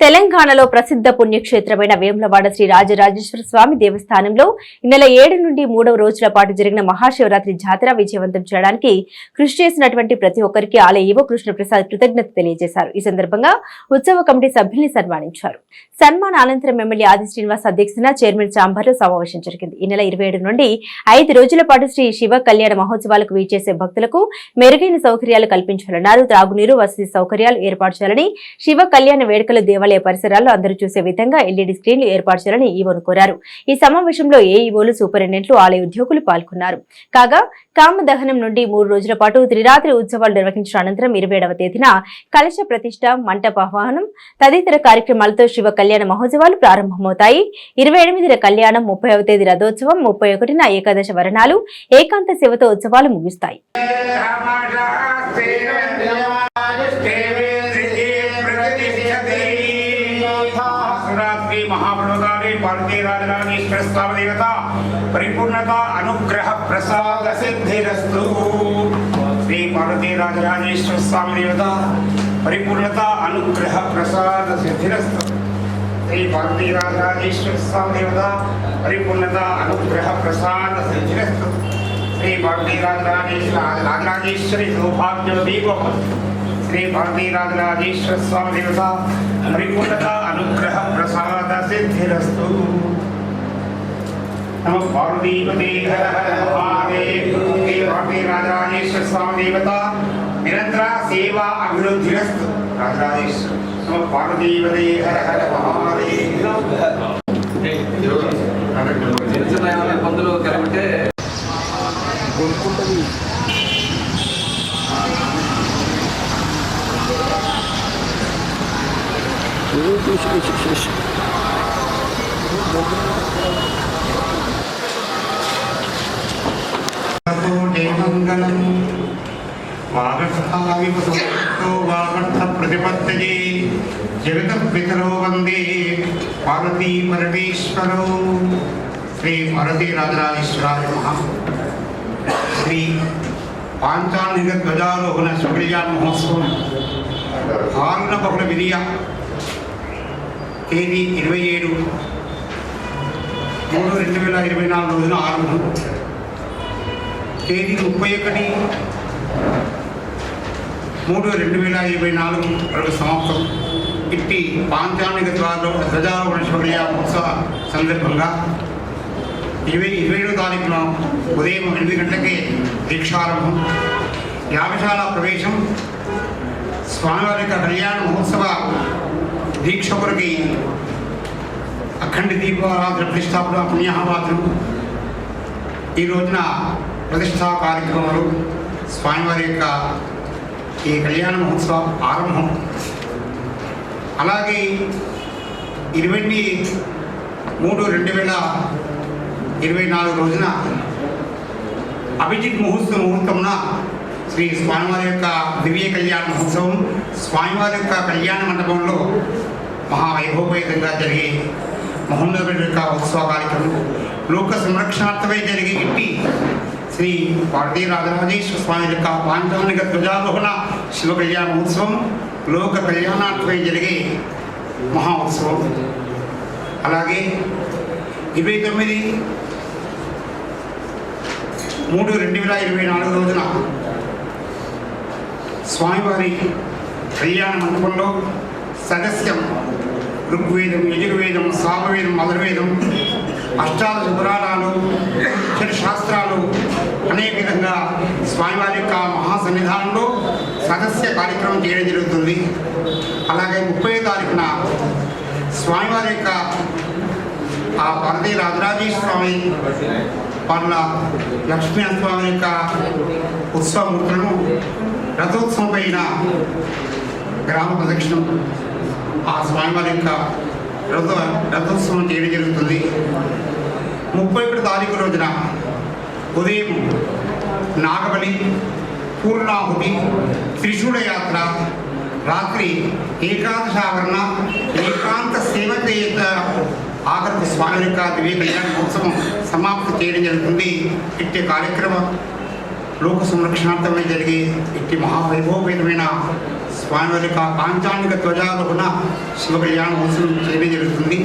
తెలంగాణలో ప్రసిద్ధ పుణ్యక్షేత్రమైన వేములవాడ శ్రీ రాజరాజేశ్వర స్వామి దేవస్థానంలో నెల ఏడు నుండి మూడవ రోజుల పాటు జరిగిన మహాశివరాత్రి జాతర విజయవంతం చేయడానికి కృషి చేసినటువంటి ప్రతి ఒక్కరికి ఆలయ ఈవో కృష్ణప్రసాద్ కృతజ్ఞత తెలియజేశారు. ఈ సందర్భంగా ఉత్సవ కమిటీ సభ్యుల్ని సన్మానించారు. సన్మాన అనంతరం ఎమ్మెల్యే ఆది శ్రీనివాస్ అధ్యక్షతన చైర్మన్ చాంబర్లో సమావేశం జరిగింది. ఈ నెల ఇరవై ఏడు నుండి ఐదు రోజుల పాటు శ్రీ శివ కళ్యాణ మహోత్సవాలకు వీచేసే భక్తులకు మెరుగైన సౌకర్యాలు కల్పించాలన్నారు. త్రాగునీరు వసతి సౌకర్యాలు ఏర్పాటు చేయాలని శివ కళ్యాణ వేడుకలు దేవాలయ పరిసరాల్లో అందరూ చూసే విధంగా ఎల్ఈడి స్క్రీన్లు ఏర్పాటు చేయాలని ఈవోను కోరారు. ఈ సమావేశంలో ఏఈఓలు సూపరింటెండెంట్లు ఆలయ ఉద్యోగులు పాల్గొన్నారు. కాగా కామదహనం నుండి మూడు రోజుల పాటు త్రిరాత్రి ఉత్సవాలు నిర్వహించిన అనంతరం ఇరవై ఏడవ తేదీన కలశ ప్రతిష్ట మంటప ఆహ్వానం తదితర కార్యక్రమాలతో శివ కళ్యాణ మహోత్సవాలు ప్రారంభమవుతాయి. ఇరవై ఎనిమిదిన కళ్యాణం ముప్పైవ తేదీ రథోత్సవం ముప్పై ఒకటిన ఏకాదశ వరణాలు ఏకాంత శివతో ఉత్సవాలు ముగుస్తాయి. महाप्रदाने स्वामदेवता परिपूर्णता, अनुग्रह, प्रसाद, सिद्धिरस्तु। श्री पार्वती राजराजेश्वर स्वामी देवता परिपूर्णता, अनुग्रह, प्रसाद, सिद्धिरस्तु। श्री पार्वती राजराजेश्वर स्वामी देवता परिपूर्णता, अनुग्रह, प्रसाद, सिद्धिरस्तु। श्री पार्वती राजराजेश्वर राजराजेश्वरी सौभाग्यवती श्री శ్రీ భారతీరాజరాజేశ్వర స్వామి దేవత హరిగుణత అనుగ్రహ ప్రసాద సిద్ధిరస్తు. నమ పార్వతీపతే హర హర మహాదేవ్ శ్రీ భారతీరాజరాజేశ్వర స్వామి దేవత నిరంతర సేవా అభివృద్ధిరస్తు. రాజరాజేశ్వర నమ పార్వతీపతే హర హర మహాదేవ్. చిన్న ఇబ్బందులు కలిగితే వాగర్థావివ సంయుక్తో వాగర్థ ప్రతిపత్తయే జగత పితరో వందే పార్వతీ పరమేశ్వరో శ్రీ పార్వతీ రాజరాజేశ్వరాయ మహా శ్రీ పాంచాంగిక ధ్వజారోహణ శుక్రయాన్ మహోత్సవం. ఆంగ్ల బహుళ విధియ తేదీ ఇరవై ఏడు మూడు రెండు వేల ఇరవై నాలుగు రోజున ఆరంభం. తేదీ ముప్పై ఒకటి మూడు రెండు వేల ఇరవై నాలుగు వరకు సమాప్తం. ఇట్టి పాంచానిక ద్వారా ధ్వజారోహణ ఉత్సవ సందర్భంగా ఇరవై ఇరవై ఏడో తారీఖున ఉదయం ఎనిమిది గంటలకే దీక్షారంభం. యాగశాల ప్రవేశం. స్వామివారి యొక్క కళ్యాణ మహోత్సవ దీక్ష కొరకి అఖండ దీపారాధన ప్రతిష్టాపన పుణ్యాహవాదం ఈ రోజున ప్రతిష్టా కార్యక్రమాలు స్వామివారి యొక్క ఈ కళ్యాణ మహోత్సవ ఆరంభం. అలాగే ఇరవై మూడు రెండు వేల ఇరవై నాలుగు రోజున అభిజిత్ ముహూర్త ముహూర్తమున శ్రీ స్వామివారి యొక్క దివ్య కళ్యాణ మహోత్సవం స్వామివారి యొక్క కళ్యాణ మండపంలో మహావైభవపేతంగా జరిగే మహోన్నతుడి యొక్క ఉత్సవ కార్యక్రమం లోక సంరక్షణార్థమై జరిగే ఇట్టి శ్రీ పార్వతీ రాజరాజేశ్వర స్వామి యొక్క పాంచానిక ధ్వజారోహణ శివ కళ్యాణ ఉత్సవం లోక కళ్యాణార్థమై జరిగే మహా ఉత్సవం అలాగే ఇరవై తొమ్మిది మూడు రెండు వేల ఇరవై నాలుగు రోజున స్వామివారి కళ్యాణ మండపంలో సదస్యం ఋగ్వేదం యజుర్వేదం సామవేదం మధుర్వేదం అష్టాదశ పురాణాలు షట్ శాస్త్రాలు అనేక విధంగా స్వామివారి యొక్క మహాసన్నిధానంలో సదస్య కార్యక్రమం చేయడం జరుగుతుంది. అలాగే ముప్పై తారీఖున స్వామివారి యొక్క ఆ పార్వతీ రాజరాజేశ్వర స్వామి వాళ్ళ లక్ష్మీ స్వామి యొక్క ఉత్సవమూర్తులను రథోత్సవం పైన గ్రామ ప్రదక్షిణం ఆ స్వామివారి యొక్క రథ రథోత్సవం చేయడం జరుగుతుంది. ముప్పై ఒకటి తారీఖు రోజున ఉదయం నాగబలి పూర్ణాహుతి త్రిశూల యాత్ర రాత్రి ఏకాదశావరణ ఏకాంత సేవ చేత ఆఖరికి స్వామి యొక్క దివ్య కళ్యాణ మహోత్సవం సమాప్తి చేయడం జరుగుతుంది. ఇట్టి కార్యక్రమం లోక సంరక్షణార్థమై జరిగే ఇట్టి మహావైభవమైన స్వామివారి యొక్క పాంచాంగిక ధ్వజారోహణ శివ కళ్యాణ మహోత్సవం చేయడం జరుగుతుంది.